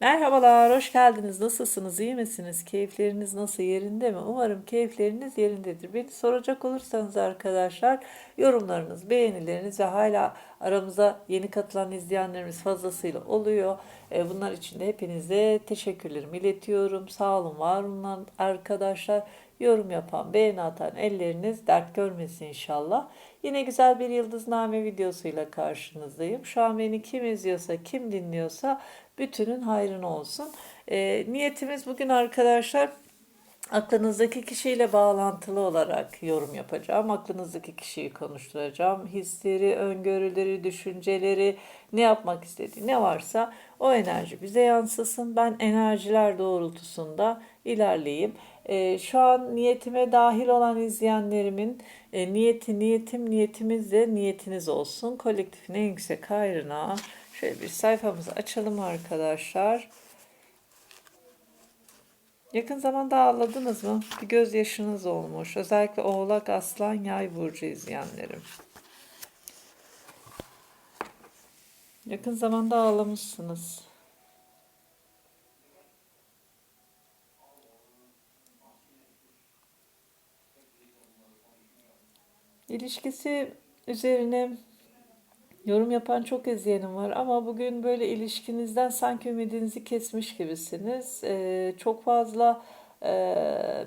Merhabalar, hoş geldiniz. Nasılsınız, iyi misiniz? Keyifleriniz nasıl, yerinde mi? Umarım keyifleriniz yerindedir. Beni soracak olursanız arkadaşlar, yorumlarınız, beğenileriniz ve hala aramıza yeni katılan izleyenlerimiz fazlasıyla oluyor. E, Bunlar için de hepinize teşekkürlerimi iletiyorum. Sağ olun, var olun arkadaşlar. Yorum yapan, beğeni atan elleriniz dert görmesin inşallah. Yine güzel bir yıldızname videosuyla karşınızdayım. Şu an beni kim izliyorsa, kim dinliyorsa bütünün hayrına olsun. E, niyetimiz bugün arkadaşlar aklınızdaki kişiyle bağlantılı olarak yorum yapacağım. Aklınızdaki kişiyi konuşturacağım. Hisleri, öngörüleri, düşünceleri, ne yapmak istediği ne varsa o enerji bize yansısın. Ben enerjiler doğrultusunda ilerleyeyim. E, şu an niyetime dahil olan izleyenlerimin e, niyeti, niyetim, niyetimiz de niyetiniz olsun. Kolektifin en yüksek hayrına şöyle bir sayfamızı açalım arkadaşlar. Yakın zamanda ağladınız mı? Bir gözyaşınız olmuş. Özellikle Oğlak, Aslan, Yay burcu izleyenlerim. Yakın zamanda ağlamışsınız. İlişkisi üzerine yorum yapan çok izleyenim var ama bugün böyle ilişkinizden sanki ümidinizi kesmiş gibisiniz. Ee, çok fazla e,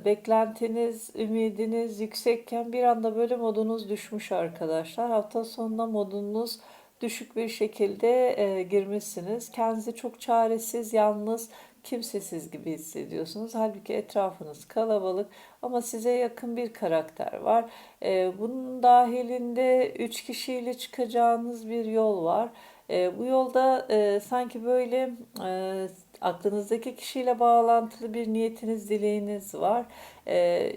beklentiniz, ümidiniz yüksekken bir anda böyle modunuz düşmüş arkadaşlar. Hafta sonunda modunuz düşük bir şekilde e, girmişsiniz. Kendinizi çok çaresiz, yalnız, kimsesiz gibi hissediyorsunuz. Halbuki etrafınız kalabalık ama size yakın bir karakter var. E, bunun dahilinde üç kişiyle çıkacağınız bir yol var. E, bu yolda e, sanki böyle e, aklınızdaki kişiyle bağlantılı bir niyetiniz, dileğiniz var. E,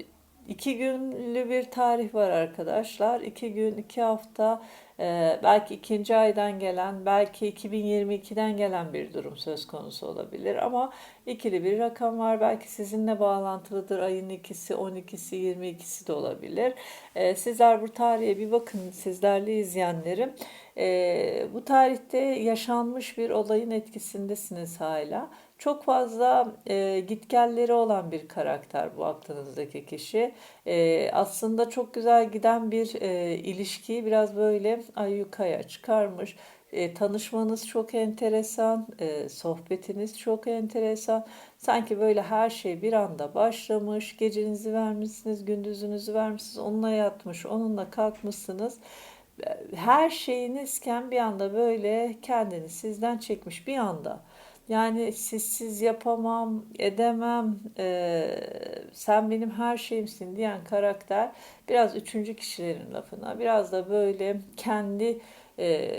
iki günlü bir tarih var arkadaşlar. İki gün, iki hafta ee, belki ikinci aydan gelen, belki 2022'den gelen bir durum söz konusu olabilir. Ama ikili bir rakam var. Belki sizinle bağlantılıdır. Ayın ikisi, 12'si, 22'si de olabilir. Ee, sizler bu tarihe bir bakın sizlerle izleyenlerim. Ee, bu tarihte yaşanmış bir olayın etkisindesiniz hala. Çok fazla e, gitgelleri olan bir karakter bu aklınızdaki kişi. E, aslında çok güzel giden bir e, ilişkiyi biraz böyle ayyukaya çıkarmış. E, tanışmanız çok enteresan, e, sohbetiniz çok enteresan. Sanki böyle her şey bir anda başlamış. Gecenizi vermişsiniz, gündüzünüzü vermişsiniz, onunla yatmış, onunla kalkmışsınız her şeyinizken bir anda böyle kendini sizden çekmiş bir anda. Yani sizsiz yapamam, edemem, e, sen benim her şeyimsin diyen karakter biraz üçüncü kişilerin lafına, biraz da böyle kendi e,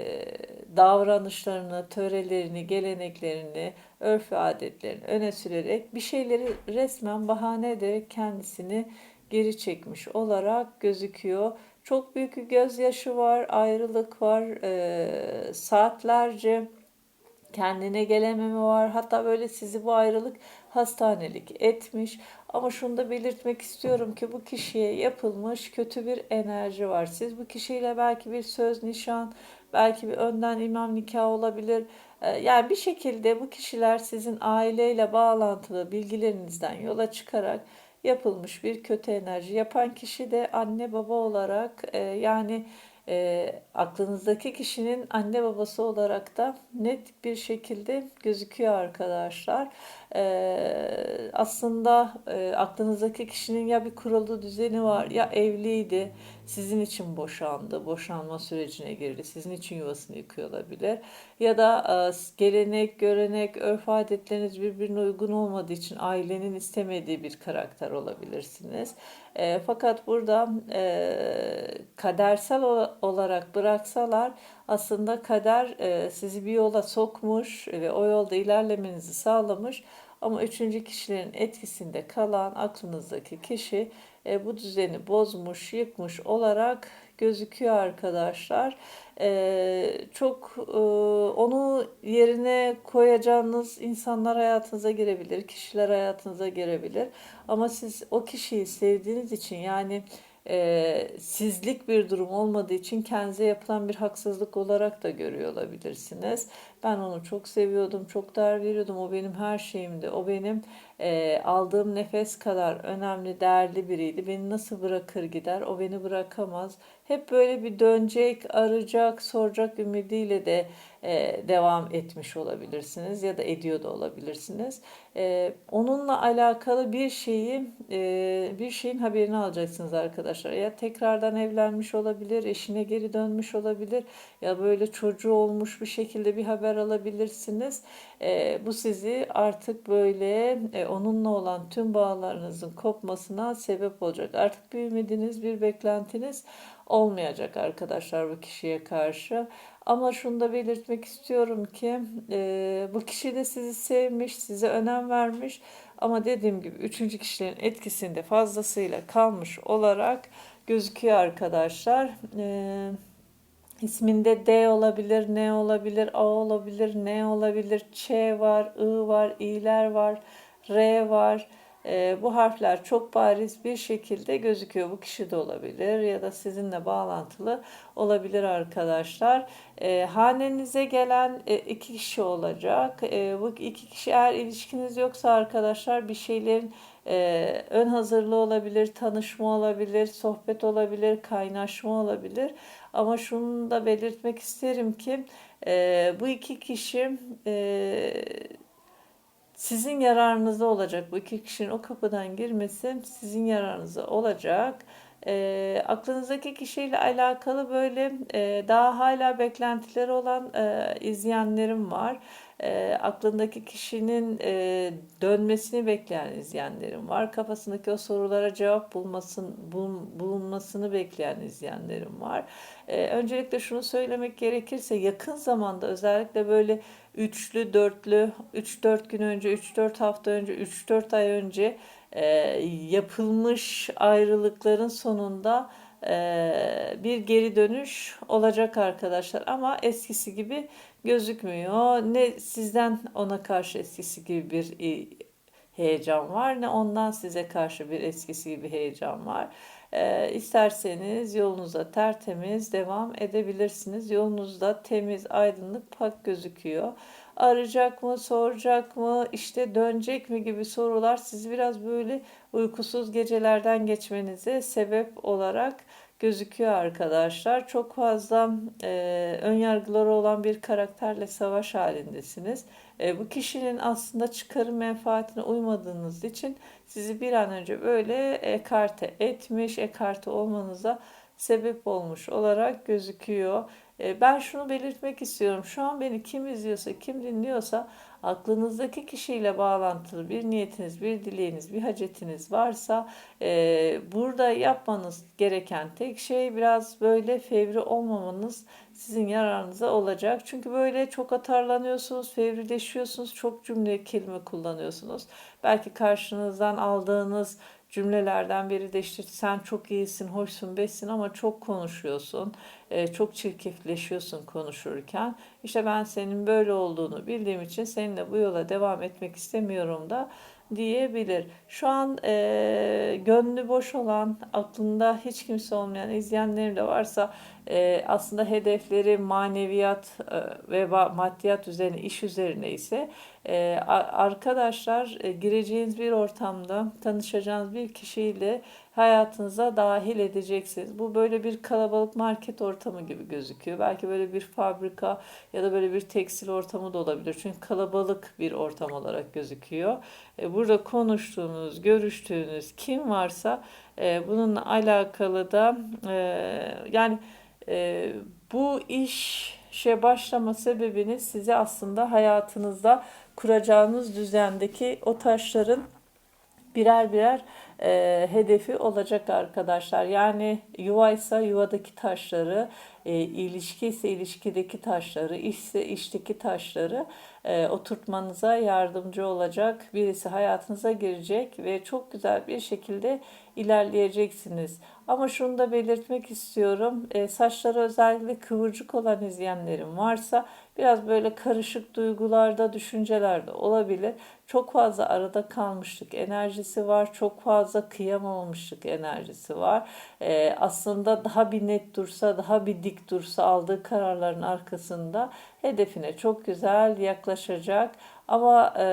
davranışlarını, törelerini, geleneklerini, örf adetlerini öne sürerek bir şeyleri resmen bahane ederek kendisini geri çekmiş olarak gözüküyor. Çok büyük bir gözyaşı var, ayrılık var, e, saatlerce kendine gelememe var. Hatta böyle sizi bu ayrılık hastanelik etmiş. Ama şunu da belirtmek istiyorum ki bu kişiye yapılmış kötü bir enerji var. Siz bu kişiyle belki bir söz nişan, belki bir önden imam nikahı olabilir. Ee, yani bir şekilde bu kişiler sizin aileyle bağlantılı bilgilerinizden yola çıkarak yapılmış bir kötü enerji. Yapan kişi de anne baba olarak e, yani e, aklınızdaki kişinin anne babası olarak da net bir şekilde gözüküyor arkadaşlar. E, aslında e, aklınızdaki kişinin ya bir kuralı düzeni var ya evliydi sizin için boşandı, boşanma sürecine girdi, sizin için yuvasını yıkıyor olabilir. Ya da e, gelenek, görenek, örf adetleriniz birbirine uygun olmadığı için ailenin istemediği bir karakter olabilirsiniz. E, fakat burada e, kadersel olarak bıraksalar aslında kader sizi bir yola sokmuş ve o yolda ilerlemenizi sağlamış. Ama üçüncü kişilerin etkisinde kalan aklınızdaki kişi e, bu düzeni bozmuş, yıkmış olarak gözüküyor arkadaşlar. E, çok e, onu yerine koyacağınız insanlar hayatınıza girebilir, kişiler hayatınıza girebilir. Ama siz o kişiyi sevdiğiniz için yani e, sizlik bir durum olmadığı için kendinize yapılan bir haksızlık olarak da görüyor olabilirsiniz. Ben onu çok seviyordum, çok değer veriyordum. O benim her şeyimdi. O benim e, aldığım nefes kadar önemli, değerli biriydi. Beni nasıl bırakır gider? O beni bırakamaz. Hep böyle bir dönecek, arayacak, soracak ümidiyle de e, devam etmiş olabilirsiniz ya da ediyor da olabilirsiniz. E, onunla alakalı bir şeyi, e, bir şeyin haberini alacaksınız arkadaşlar. Ya tekrardan evlenmiş olabilir, eşine geri dönmüş olabilir ya böyle çocuğu olmuş bir şekilde bir haber alabilirsiniz. E, bu sizi artık böyle e, onunla olan tüm bağlarınızın kopmasına sebep olacak. Artık bir ümidiniz, bir beklentiniz olmayacak arkadaşlar bu kişiye karşı. Ama şunu da belirtmek istiyorum ki e, bu kişi de sizi sevmiş, size önem vermiş. Ama dediğim gibi üçüncü kişilerin etkisinde fazlasıyla kalmış olarak gözüküyor arkadaşlar. E, isminde D olabilir, N olabilir, A olabilir, N olabilir, Ç var, I var, İ'ler var, R var. E, bu harfler çok bariz bir şekilde gözüküyor. Bu kişi de olabilir ya da sizinle bağlantılı olabilir arkadaşlar. E, hanenize gelen e, iki kişi olacak. E, bu iki kişi eğer ilişkiniz yoksa arkadaşlar bir şeylerin e, ön hazırlığı olabilir, tanışma olabilir, sohbet olabilir, kaynaşma olabilir. Ama şunu da belirtmek isterim ki e, bu iki kişi e, sizin yararınıza olacak. Bu iki kişinin o kapıdan girmesi sizin yararınıza olacak. E, aklınızdaki kişiyle alakalı böyle e, daha hala beklentileri olan e, izleyenlerim var. E, aklındaki kişinin e, dönmesini bekleyen izleyenlerim var. Kafasındaki o sorulara cevap bulmasın, bul, bulunmasını bekleyen izleyenlerim var. E, öncelikle şunu söylemek gerekirse yakın zamanda özellikle böyle üçlü, dörtlü, 3-4 gün önce, 3-4 hafta önce, 3-4 ay önce e, yapılmış ayrılıkların sonunda bir geri dönüş olacak arkadaşlar. Ama eskisi gibi gözükmüyor. Ne sizden ona karşı eskisi gibi bir heyecan var ne ondan size karşı bir eskisi gibi heyecan var. E, isterseniz yolunuza tertemiz devam edebilirsiniz. Yolunuzda temiz, aydınlık, pak gözüküyor. Arayacak mı, soracak mı, işte dönecek mi gibi sorular sizi biraz böyle uykusuz gecelerden geçmenize sebep olarak gözüküyor arkadaşlar. Çok fazla e, ön yargıları olan bir karakterle savaş halindesiniz. E, bu kişinin aslında çıkarı menfaatine uymadığınız için sizi bir an önce böyle ekarte etmiş, ekarte olmanıza sebep olmuş olarak gözüküyor. E, ben şunu belirtmek istiyorum. Şu an beni kim izliyorsa, kim dinliyorsa aklınızdaki kişiyle bağlantılı bir niyetiniz, bir dileğiniz, bir hacetiniz varsa e, burada yapmanız gereken tek şey biraz böyle fevri olmamanız sizin yararınıza olacak. Çünkü böyle çok atarlanıyorsunuz, fevrileşiyorsunuz, çok cümle kelime kullanıyorsunuz. Belki karşınızdan aldığınız cümlelerden biri de işte sen çok iyisin, hoşsun, besin ama çok konuşuyorsun, e, çok çirkefleşiyorsun konuşurken. İşte ben senin böyle olduğunu bildiğim için seninle bu yola devam etmek istemiyorum da diyebilir. Şu an e, gönlü boş olan, aklında hiç kimse olmayan izleyenlerim de varsa e, aslında hedefleri maneviyat e, ve maddiyat üzerine, iş üzerine ise e, arkadaşlar e, gireceğiniz bir ortamda tanışacağınız bir kişiyle hayatınıza dahil edeceksiniz. Bu böyle bir kalabalık market ortamı gibi gözüküyor. Belki böyle bir fabrika ya da böyle bir tekstil ortamı da olabilir. Çünkü kalabalık bir ortam olarak gözüküyor. E, burada konuştuğunuz, görüştüğünüz kim varsa e, bununla alakalı da e, yani bu işe başlama sebebini size aslında hayatınızda kuracağınız düzendeki o taşların birer birer e, hedefi olacak arkadaşlar. Yani yuva ise yuvadaki taşları, e, ilişki ise ilişkideki taşları, iş ise işteki taşları e, oturtmanıza yardımcı olacak. Birisi hayatınıza girecek ve çok güzel bir şekilde ilerleyeceksiniz. Ama şunu da belirtmek istiyorum. E, saçları özellikle kıvırcık olan izleyenlerim varsa Biraz böyle karışık duygularda, düşüncelerde olabilir. Çok fazla arada kalmışlık enerjisi var. Çok fazla kıyamamışlık enerjisi var. Ee, aslında daha bir net dursa, daha bir dik dursa aldığı kararların arkasında hedefine çok güzel yaklaşacak. Ama e,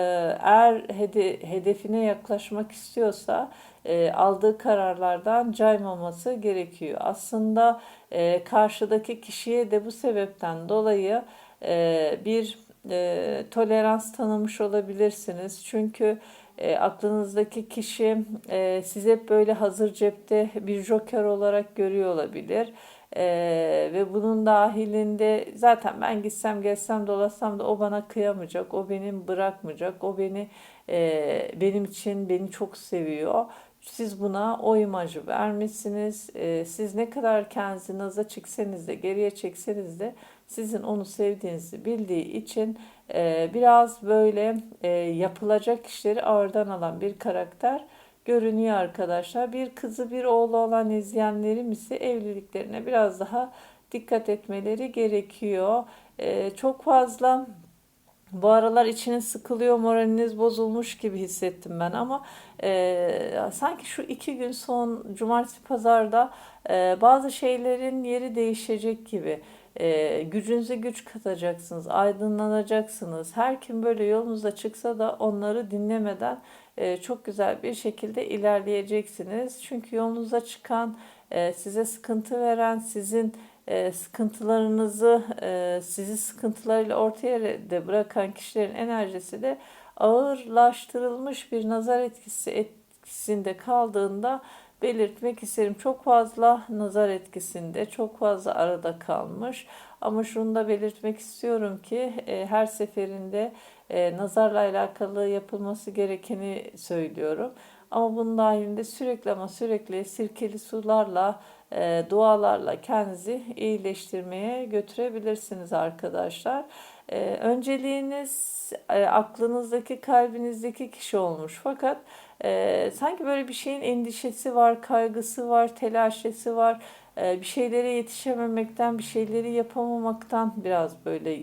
eğer hede, hedefine yaklaşmak istiyorsa e, aldığı kararlardan caymaması gerekiyor. Aslında e, karşıdaki kişiye de bu sebepten dolayı e, bir e, tolerans tanımış olabilirsiniz. Çünkü e, aklınızdaki kişi e, sizi hep böyle hazır cepte bir joker olarak görüyor olabilir. Ee, ve bunun dahilinde zaten ben gitsem gelsem dolaşsam da o bana kıyamayacak, o benim bırakmayacak, o beni e, benim için beni çok seviyor. Siz buna o imajı vermişsiniz. Ee, siz ne kadar kendinizi naza çekseniz de geriye çekseniz de sizin onu sevdiğinizi bildiği için e, biraz böyle e, yapılacak işleri ağırdan alan bir karakter görünüyor arkadaşlar. Bir kızı bir oğlu olan izleyenlerim ise evliliklerine biraz daha dikkat etmeleri gerekiyor. Ee, çok fazla bu aralar içiniz sıkılıyor, moraliniz bozulmuş gibi hissettim ben ama e, sanki şu iki gün son cumartesi pazarda e, bazı şeylerin yeri değişecek gibi. E, gücünüze güç katacaksınız, aydınlanacaksınız. Her kim böyle yolunuza çıksa da onları dinlemeden e, çok güzel bir şekilde ilerleyeceksiniz. Çünkü yolunuza çıkan, e, size sıkıntı veren, sizin e, sıkıntılarınızı, sizi sıkıntılarıyla ortaya de bırakan kişilerin enerjisi de ağırlaştırılmış bir nazar etkisi etkisinde kaldığında belirtmek isterim. Çok fazla nazar etkisinde, çok fazla arada kalmış. Ama şunu da belirtmek istiyorum ki her seferinde e, nazarla alakalı yapılması gerekeni söylüyorum. Ama bunun dahilinde sürekli ama sürekli sirkeli sularla, e, dualarla kendinizi iyileştirmeye götürebilirsiniz arkadaşlar. E, önceliğiniz e, aklınızdaki, kalbinizdeki kişi olmuş. Fakat e, sanki böyle bir şeyin endişesi var, kaygısı var, telaşesi var. E, bir şeylere yetişememekten, bir şeyleri yapamamaktan biraz böyle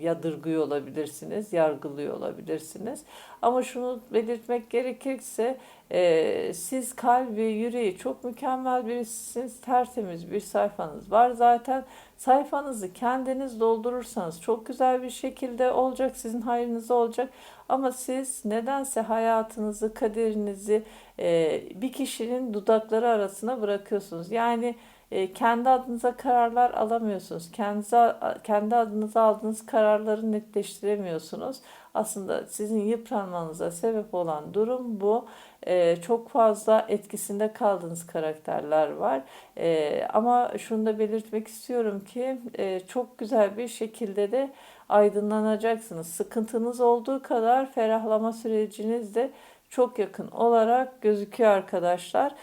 yadırgıyor olabilirsiniz, yargılıyor olabilirsiniz. Ama şunu belirtmek gerekirse e, siz kalbi, yüreği çok mükemmel birisiniz, tertemiz bir sayfanız var. Zaten sayfanızı kendiniz doldurursanız çok güzel bir şekilde olacak, sizin hayrınıza olacak. Ama siz nedense hayatınızı, kaderinizi e, bir kişinin dudakları arasına bırakıyorsunuz. Yani e, kendi adınıza kararlar alamıyorsunuz. Kendinize, kendi adınıza aldığınız kararları netleştiremiyorsunuz. Aslında sizin yıpranmanıza sebep olan durum bu. E, çok fazla etkisinde kaldığınız karakterler var. E, ama şunu da belirtmek istiyorum ki çok güzel bir şekilde de aydınlanacaksınız. Sıkıntınız olduğu kadar ferahlama süreciniz de çok yakın olarak gözüküyor arkadaşlar.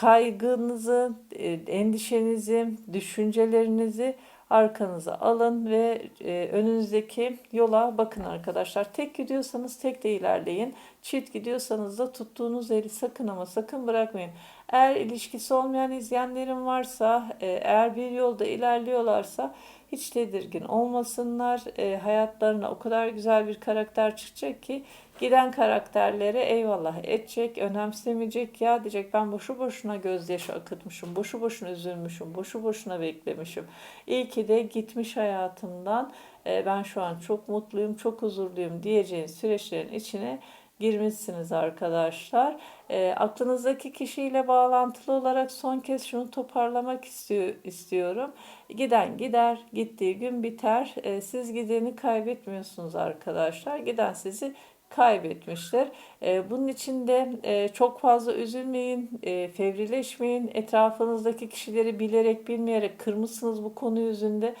Kaygınızı, e, endişenizi, düşüncelerinizi arkanıza alın ve e, önünüzdeki yola bakın arkadaşlar. Tek gidiyorsanız tek de ilerleyin. Çift gidiyorsanız da tuttuğunuz eli sakın ama sakın bırakmayın. Eğer ilişkisi olmayan izleyenlerim varsa, e, eğer bir yolda ilerliyorlarsa hiç tedirgin olmasınlar. E, hayatlarına o kadar güzel bir karakter çıkacak ki giden karakterlere eyvallah edecek, önemsemeyecek. Ya diyecek ben boşu boşuna gözyaşı akıtmışım, boşu boşuna üzülmüşüm, boşu boşuna beklemişim. İyi ki de gitmiş hayatımdan. E, ben şu an çok mutluyum, çok huzurluyum diyeceğiniz süreçlerin içine girmişsiniz arkadaşlar. E, aklınızdaki kişiyle bağlantılı olarak son kez şunu toparlamak istiyor, istiyorum. Giden gider, gittiği gün biter. E, siz gideni kaybetmiyorsunuz arkadaşlar. Giden sizi kaybetmiştir. E, bunun için de e, çok fazla üzülmeyin, e, fevrileşmeyin. Etrafınızdaki kişileri bilerek bilmeyerek kırmışsınız bu konu yüzünde.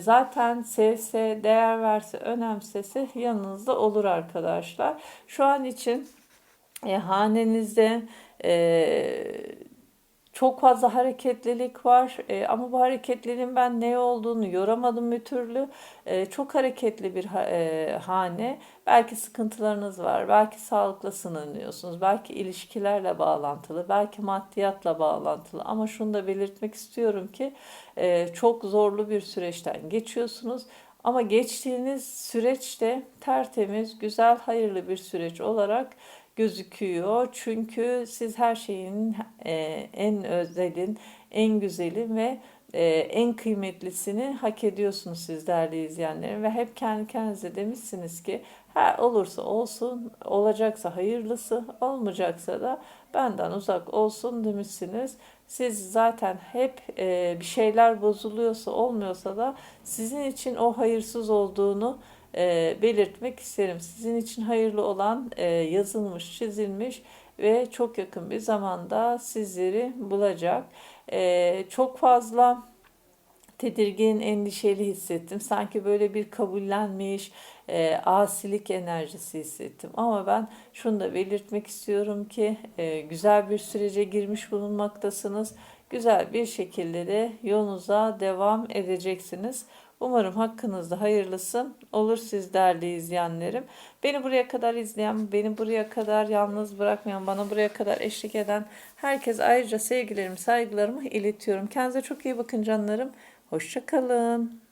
Zaten sevse, değer verse, önemsese yanınızda olur arkadaşlar. Şu an için hanenizde Çok fazla hareketlilik var E, ama bu hareketliliğin ben ne olduğunu yoramadım bir türlü. E, çok hareketli bir ha- e, hane. Belki sıkıntılarınız var, belki sağlıkla sınanıyorsunuz, belki ilişkilerle bağlantılı, belki maddiyatla bağlantılı. Ama şunu da belirtmek istiyorum ki e, çok zorlu bir süreçten geçiyorsunuz. Ama geçtiğiniz süreç de tertemiz, güzel, hayırlı bir süreç olarak gözüküyor. Çünkü siz her şeyin e, en özelin, en güzelin ve e, en kıymetlisini hak ediyorsunuz siz değerli izleyenlerim. Ve hep kendi kendinize demişsiniz ki ha, olursa olsun, olacaksa hayırlısı, olmayacaksa da benden uzak olsun demişsiniz. Siz zaten hep e, bir şeyler bozuluyorsa olmuyorsa da sizin için o hayırsız olduğunu e, belirtmek isterim. Sizin için hayırlı olan e, yazılmış, çizilmiş ve çok yakın bir zamanda sizleri bulacak. E, çok fazla tedirgin, endişeli hissettim. Sanki böyle bir kabullenmiş, e, asilik enerjisi hissettim. Ama ben şunu da belirtmek istiyorum ki e, güzel bir sürece girmiş bulunmaktasınız. Güzel bir şekilde de yolunuza devam edeceksiniz. Umarım hakkınızda hayırlısı olur siz değerli izleyenlerim. Beni buraya kadar izleyen, beni buraya kadar yalnız bırakmayan, bana buraya kadar eşlik eden herkes ayrıca sevgilerimi, saygılarımı iletiyorum. Kendinize çok iyi bakın canlarım. Hoşça kalın.